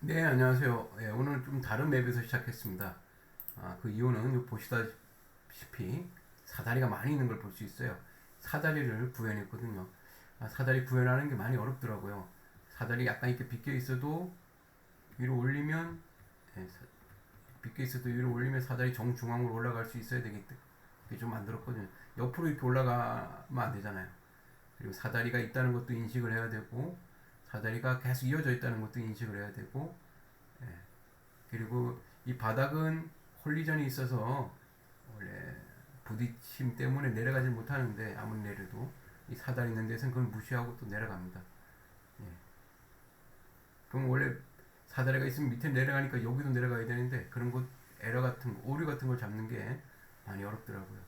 네, 안녕하세요. 예, 오늘 좀 다른 맵에서 시작했습니다. 아, 그 이유는 보시다시피 사다리가 많이 있는 걸 볼 수 있어요. 사다리를 구현했거든요. 아, 사다리 구현하는 게 많이 어렵더라고요. 사다리 약간 이렇게 비껴 있어도 위로 올리면 예, 사- 비껴 있어도 위로 올리면 사다리 정중앙으로 올라갈 수 있어야 되기 때문에 좀 만들었거든요. 옆으로 이렇게 올라가면 안 되잖아요. 그리고 사다리가 있다는 것도 인식을 해야 되고 사다리가 계속 이어져 있다는 것도 인식을 해야 되고 예. 그리고 이 바닥은 홀리전이 있어서 원래 부딪힘 때문에 내려가지 못하는데 아무리 내려도 이 사다리 있는 데서는 그걸 무시하고 또 내려갑니다. 예. 그럼 원래 사다리가 있으면 밑에 내려가니까 여기도 내려가야 되는데 그런 것 에러 같은 거, 오류 같은 걸 잡는 게 많이 어렵더라고요.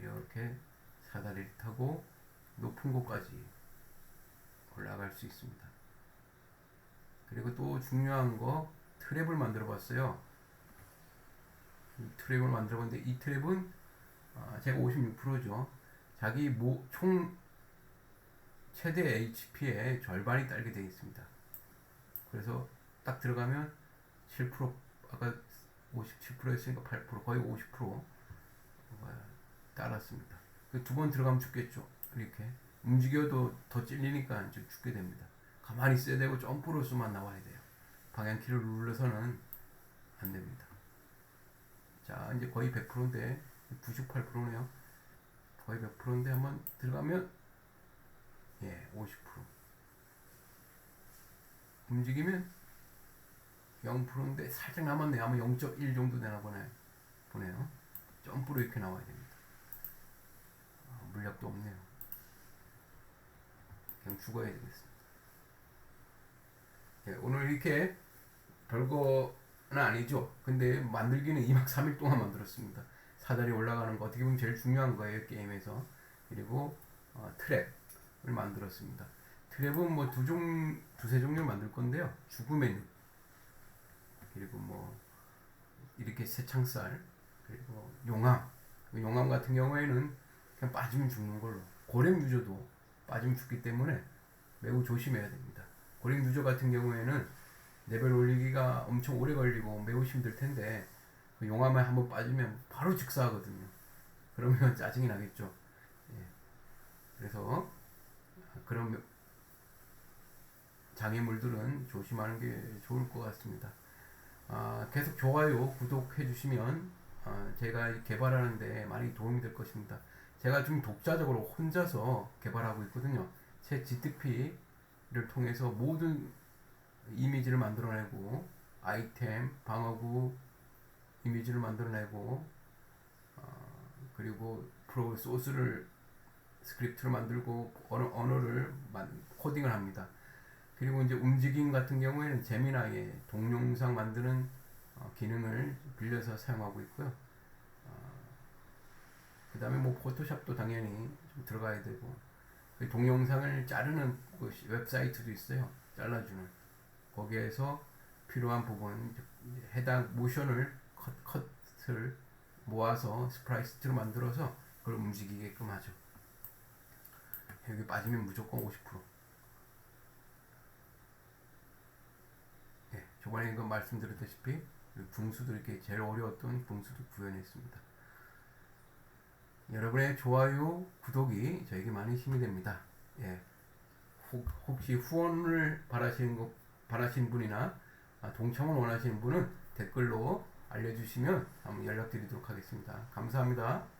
이렇게 사다리를 타고 높은 곳까지 올라갈 수 있습니다. 그리고 또 중요한 거 트랩을 만들어 봤어요. 이 트랩을 만들어 봤는데 이 트랩은 아, 제가 56%죠. 자기 모, 총 최대 HP의 절반이 딸게 되어 있습니다. 그래서 딱 들어가면 7% 아까 57%였으니까 8% 거의 50% 따랐습니다. 두 번 들어가면 죽겠죠. 이렇게 움직여도 더 찔리니까 이제 죽게 됩니다. 가만히 있어야 되고 점프로서만 나와야 돼요. 방향키를 눌러서는 안 됩니다. 자 이제 거의 100%인데 98%네요. 거의 100%인데 한번 들어가면 예 50% 움직이면 0%인데 살짝 남았네요. 아마 0.1 정도 되나 보네 보네요. 점프로 이렇게 나와야 됩니다. 아, 물약도 없네요. 그냥 죽어야 되겠습니다. 예, 오늘 이렇게 별거는 아니죠. 근데 만들기는 2박 3일 동안 만들었습니다. 사다리 올라가는 거 어떻게 보면 제일 중요한 거예요 게임에서. 그리고 어, 트랩을 만들었습니다. 트랩은 뭐 두 종, 두세 종류 만들 건데요. 죽음의 늪. 그리고 뭐 이렇게 새창살 그리고 용암. 그 용암 같은 경우에는 그냥 빠지면 죽는 걸로. 고렘 유저도 빠지면 죽기 때문에 매우 조심해야 됩니다. 고렘 유저 같은 경우에는 레벨 올리기가 엄청 오래 걸리고 매우 힘들 텐데 그 용암에 한번 빠지면 바로 즉사하거든요. 그러면 짜증이 나겠죠. 예. 그래서 그런 장애물들은 조심하는 게 좋을 것 같습니다. 아, 계속 좋아요, 구독해 주시면 아, 제가 개발하는데 많이 도움이 될 것입니다. 제가 좀 독자적으로 혼자서 개발하고 있거든요. 제 GTP를 통해서 모든 이미지를 만들어내고 아이템, 방어구 이미지를 만들어내고 어, 그리고 프로 소스를 스크립트를 만들고 언어, 만, 코딩을 합니다. 그리고 이제 움직임 같은 경우에는 제미나의 동영상 만드는 어, 기능을 빌려서 사용하고 있고요. 그 다음에 뭐 포토샵도 당연히 좀 들어가야 되고 그 동영상을 자르는 그 웹사이트도 있어요. 잘라주는 거기에서 필요한 부분 해당 모션을 컷, 컷을 모아서 스프라이트로 만들어서 그걸 움직이게끔 하죠. 여기 빠지면 무조건 50%. 예, 저번에 이거 말씀드렸다시피 붕수도 이렇게 제일 어려웠던 붕수도 구현했습니다. 여러분의 좋아요, 구독이 저에게 많이 힘이 됩니다. 예. 혹, 혹시 후원을 바라시는 거, 바라시는 분이나 아, 동참을 원하시는 분은 댓글로 알려주시면 한번 연락드리도록 하겠습니다. 감사합니다.